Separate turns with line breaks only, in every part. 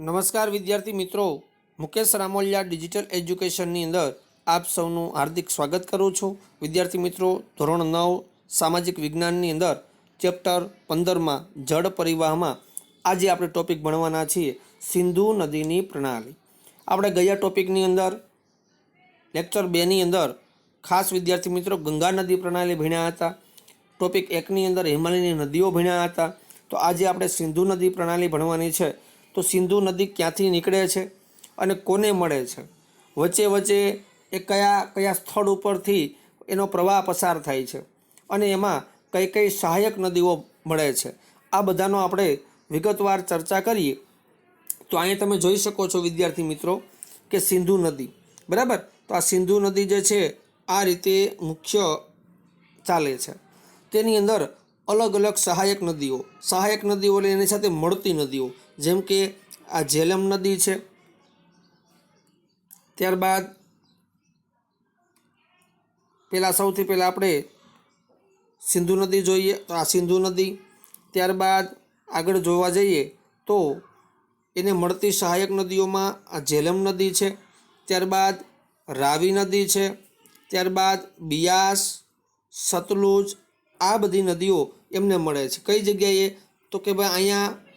નમસ્કાર વિદ્યાર્થી મિત્રો. મુકેશ રામોલિયા ડિજિટલ એજ્યુકેશનની અંદર આપ સૌનું હાર્દિક સ્વાગત કરું છું. વિદ્યાર્થી મિત્રો, ધોરણ નવ, સામાજિક વિજ્ઞાનની અંદર ચેપ્ટર પંદરમાં જળ પરિવાહમાં આજે આપણે ટોપિક ભણવાના છીએ, સિંધુ નદીની પ્રણાલી. આપણે ગયા ટોપિકની અંદર, લેક્ચર બેની અંદર ખાસ વિદ્યાર્થી મિત્રો ગંગા નદી પ્રણાલી ભણ્યા હતા. ટોપિક એકની અંદર હિમાલયની નદીઓ ભણ્યા હતા. તો આજે આપણે સિંધુ નદી પ્રણાલી ભણવાની છે. તો સિંધુ નદી ક્યાંથી નીકળે છે અને કોને મળે છે? વચ્ચે વચ્ચે એ કયા કયા સ્થળ ઉપરથી એનો પ્રવાહ પસાર થાય છે અને એમાં કઈ કઈ સહાયક નદીઓ મળે છે? આ બધાનો આપણે વિગતવાર ચર્ચા કરીએ. તો અહીંયા તમે જોઈ શકો છો વિદ્યાર્થી મિત્રો કે સિંધુ નદી, બરાબર? તો આ સિંધુ નદી જે છે આ રીતે મુખ્ય ચાલે છે. તેની અંદર અલગ અલગ સહાયક નદીઓ સહાયક નદીઓ એટલે એની સાથે મળતી નદીઓ જેમ કે આ ઝેલમ નદી છે. ત્યારબાદ પહેલાં સૌથી પહેલાં આપણે સિંધુ નદી જોઈએ, તો આ સિંધુ નદી. ત્યારબાદ આગળ જોવા જઈએ, તો એને મળતી સહાયક નદીઓમાં આ ઝેલમ નદી છે. ત્યારબાદ રાવી નદી છે. ત્યારબાદ બિયાસ, સતલુજ આ બધી નદીઓ એમને મળે છે. કઈ જગ્યાએ? તો કે ભાઈ અહીંયા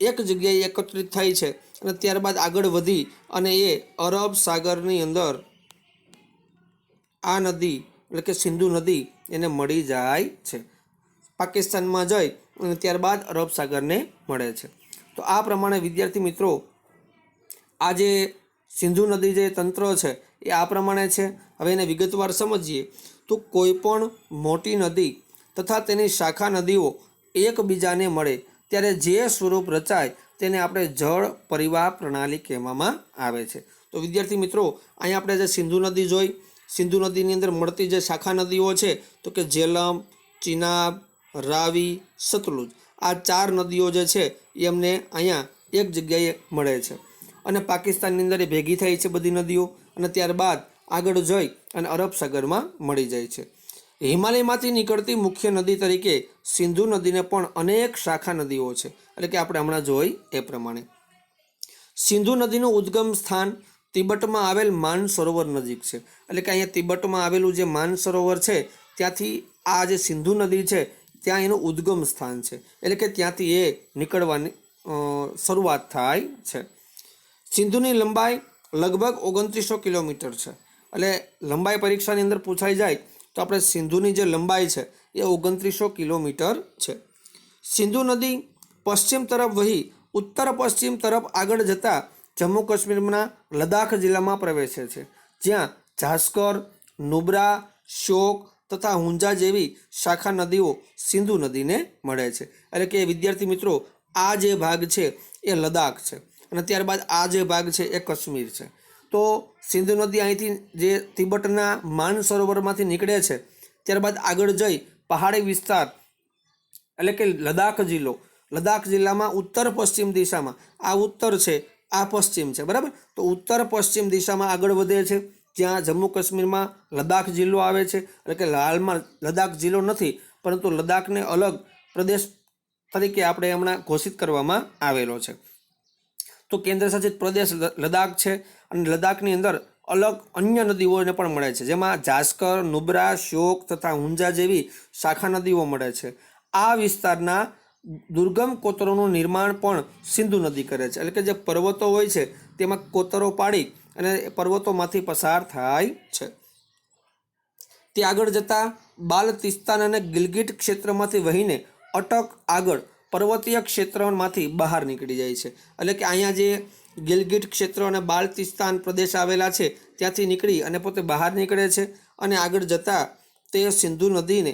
એક જગ્યાએ એકત્રિત થાય છે અને ત્યારબાદ આગળ વધી અને એ અરબ સાગરની અંદર આ નદી, એટલે કે સિંધુ નદી, એને મળી જાય છે. પાકિસ્તાનમાં જઈ અને ત્યારબાદ અરબ સાગરને મળે છે. તો આ પ્રમાણે વિદ્યાર્થી મિત્રો, આ જે સિંધુ નદી જે તંત્ર છે, એ આ પ્રમાણે છે. હવે એને વિગતવાર સમજીએ. તો કોઈ પણ મોટી નદી તથા તેની શાખા નદીઓ એકબીજાને મળે. ત્યારે જે સ્વરૂપ રચાય તેને આપણે જળ પરિવાહ પ્રણાલી કહેવામાં આવે છે. તો વિદ્યાર્થી મિત્રો, અહીંયા આપણે જે સિંધુ નદી જોઈ, સિંધુ નદીની અંદર મળતી જે શાખા નદીઓ છે, તો કે જેલમ, ચિનાબ, રાવી, સતલુજ, આ ચાર નદીઓ જે છે એ અમને અહીંયા એક જગ્યાએ મળે છે. અને પાકિસ્તાનની અંદર એ ભેગી થાય છે બધી નદીઓ અને ત્યારબાદ આગળ જઈ અને અરબ સાગરમાં મળી જાય છે. હિમાલયમાંથી નીકળતી મુખ્ય નદી તરીકે સિંધુ નદીને પણ અનેક શાખા નદીઓ છે. એટલે કે આપણે હમણાં જોઈ એ પ્રમાણે. સિંધુ નદીનું ઉદ્ગમ સ્થાન તિબટમાં આવેલ માન સરોવર નજીક છે. એટલે કે અહીંયા તિબટમાં આવેલું જે માન સરોવર છે, ત્યાંથી આ જે સિંધુ નદી છે, ત્યાં એનું ઉદ્ગમ સ્થાન છે. એટલે કે ત્યાંથી એ નીકળવાની શરૂઆત થાય છે. સિંધુની લંબાઈ લગભગ ઓગણત્રીસો કિલોમીટર છે. એટલે લંબાઈ પરીક્ષાની અંદર પૂછાઈ જાય તો આપણે સિંધુની જે લંબાઈ છે એ ઓગણત્રીસો કિલોમીટર છે. સિંધુ નદી પશ્ચિમ તરફ વહી ઉત્તર પશ્ચિમ તરફ આગળ જતાં જમ્મુ કાશ્મીરના લદ્દાખ જિલ્લામાં પ્રવેશે છે. જ્યાં ઝાસ્કર, નુબ્રા, શોક તથા હુંજા જેવી શાખા નદીઓ સિંધુ નદીને મળે છે. એટલે કે વિદ્યાર્થી મિત્રો, આ જે ભાગ છે એ લદ્દાખ છે અને ત્યારબાદ આ જે ભાગ છે એ કાશ્મીર છે. તો સિંધુ નદી અહીંથી જે તિબેટના માન સરોવરમાંથી નીકળે છે, ત્યારબાદ આગળ જઈ પહાડી વિસ્તાર, એટલે કે લદ્દાખ જિલ્લો. લદ્દાખ જિલ્લામાં ઉત્તર પશ્ચિમ દિશામાં, આ ઉત્તર છે, આ પશ્ચિમ છે, બરાબર? તો ઉત્તર પશ્ચિમ દિશામાં આગળ વધે છે, જ્યાં જમ્મુ કાશ્મીરમાં લદ્દાખ જિલ્લો આવે છે, એટલે કે હાલમાં લદ્દાખ જિલ્લો નથી, પરંતુ લદ્દાખને અલગ પ્રદેશ તરીકે આપણે હમણાં ઘોષિત કરવામાં આવેલો છે. તો કેન્દ્ર શાસિત પ્રદેશ લદ્દાખ છે અને લદ્દાખની અંદર અલગ અન્ય નદીઓને પણ મળે છે. જેમાં જાસ્કર, નુબ્રા શ્યોક તથા હુંજા જેવી શાખા નદીઓ મળે છે. આ વિસ્તારના દુર્ગમ કોતરોનું નિર્માણ પણ સિંધુ નદી કરે છે. એટલે કે જે પર્વતો હોય છે, તેમાં કોતરો પાડી અને પર્વતોમાંથી પસાર થાય છે. તે આગળ જતાં બાલતિસ્તાન અને ગિલગિટ ક્ષેત્રમાંથી વહીને અટક આગળ પર્વતીય ક્ષેત્રમાંથી બહાર નીકળી જાય છે. એટલે કે અહીંયા જે ગિલગિટ ક્ષેત્ર અને બાલતિસ્તાન પ્રદેશ આવેલા છે, ત્યાંથી નીકળી અને પોતે બહાર નીકળે છે અને આગળ જતાં તે સિંધુ નદીને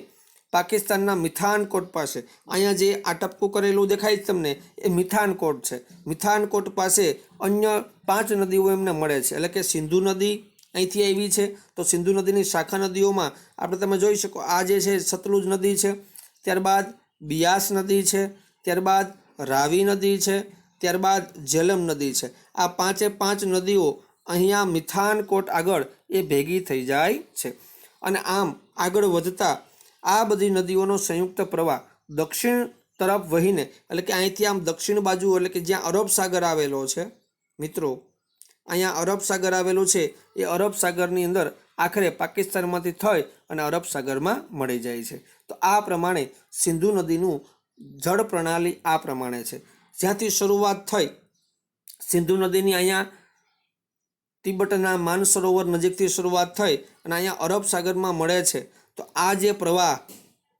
પાકિસ્તાનના મિથાનકોટ પાસે. અહીંયા જે આ ટપકું કરેલું દેખાય છે તમને, એ મિથાનકોટ છે. મિથાનકોટ પાસે અન્ય પાંચ નદીઓ એમને મળે છે. એટલે કે સિંધુ નદી અહીંથી આવી છે. તો સિંધુ નદીની શાખા નદીઓમાં આપણે તમે જોઈ શકો, આ જે છે સતલુજ નદી છે, ત્યારબાદ બિયાસ નદી છે ત્યારબાદ રાવી નદી છે, ત્યારબાદ જેલમ નદી છે. આ પાંચે પાંચ નદીઓ અહીંયા મિથાનકોટ આગળ એ ભેગી થઈ જાય છે. અને આમ આગળ વધતા આ બધી નદીઓનો સંયુક્ત પ્રવાહ દક્ષિણ તરફ વહીને, એટલે કે અહીંથી આમ દક્ષિણ બાજુ, એટલે કે જ્યાં અરબ સાગર આવેલો છે, મિત્રો, અહીંયા અરબ સાગર આવેલું છે, એ અરબ સાગરની અંદર આખરે પાકિસ્તાનમાંથી થઈ અને અરબ સાગરમાં મળી જાય છે. તો આ પ્રમાણે સિંધુ નદીનું જળ પ્રણાલી આ પ્રમાણે છે. જ્યાંથી શરૂઆત થઈ, સિંધુ નદીની અહીંયા તિબેટના માનસરોવર નજીકથી શરૂઆત થઈ અને અહીંયા અરબ સાગરમાં મળે છે, તો આ જે પ્રવાહ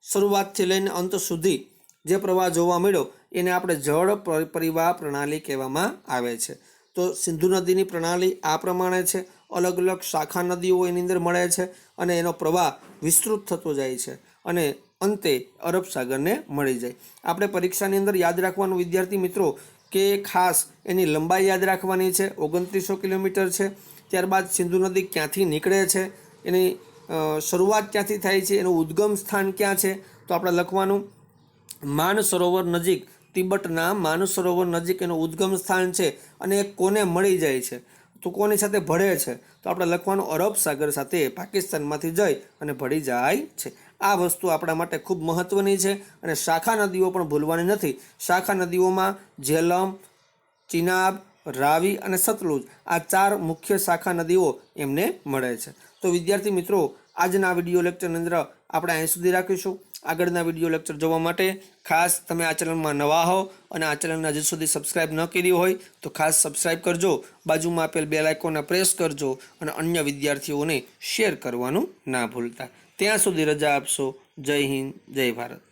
શરૂઆતથી લઈને અંત સુધી જે પ્રવાહ જોવા મળ્યો, એને આપણે જળ પરિવાહ પ્રણાલી કહેવામાં આવે છે. તો સિંધુ નદીની પ્રણાલી આ પ્રમાણે છે અલગ અલગ શાખા નદીઓ એની અંદર મળે છે અને એનો પ્રવાહ વિસ્તૃત થતો જાય છે અને અંતે અરબ સાગરને મળી જાય. આપણે પરીક્ષાની અંદર યાદ રાખવાનું, વિદ્યાર્થી મિત્રો, કે ખાસ એની લંબાઈ યાદ રાખવાની છે. ઓગણત્રીસો કિલોમીટર છે. ત્યારબાદ સિંધુ નદી ક્યાંથી નીકળે છે? એની શરૂઆત ક્યાંથી થાય છે? એનું ઉદ્ગમ સ્થાન ક્યાં છે? તો આપણે લખવાનું માનસરોવર નજીક તિબેટના માનસરોવર નજીક એનું ઉદ્ગમ સ્થાન છે અને એ કોને મળી જાય છે? તો કોની સાથે ભળે છે, તો આપણે લખવાનું અરબ સાગર સાથે પાકિસ્તાનમાંથી જઈ અને ભળી જાય છે. આ વસ્તુ આપણા માટે ખૂબ મહત્ત્વની છે અને શાખા નદીઓ પણ ભૂલવાની નથી. શાખા નદીઓમાં ઝેલમ, ચિનાબ, રાવી અને સતલુજ આ ચાર મુખ્ય શાખા નદીઓ એમને મળે છે. તો વિદ્યાર્થી મિત્રો, આજના વીડિયો લેક્ચરની અંદર આપણે અહીં સુધી રાખીશું. આગળના વીડિયો લેક્ચર જોવા માટે ખાસ તમે આ ચેનલમાં નવા હો અને આ ચેનલને હજી સુધી સબસ્ક્રાઇબ ન કરી હોય તો ખાસ સબસ્ક્રાઇબ કરજો. બાજુમાં આપેલ બેલ આઇકોનને પ્રેસ કરજો અને અન્ય વિદ્યાર્થીઓને શેર કરવાનું ના ભૂલતા. ત્યાં સુધી રજા આપશો. જય હિન્દ, જય ભારત.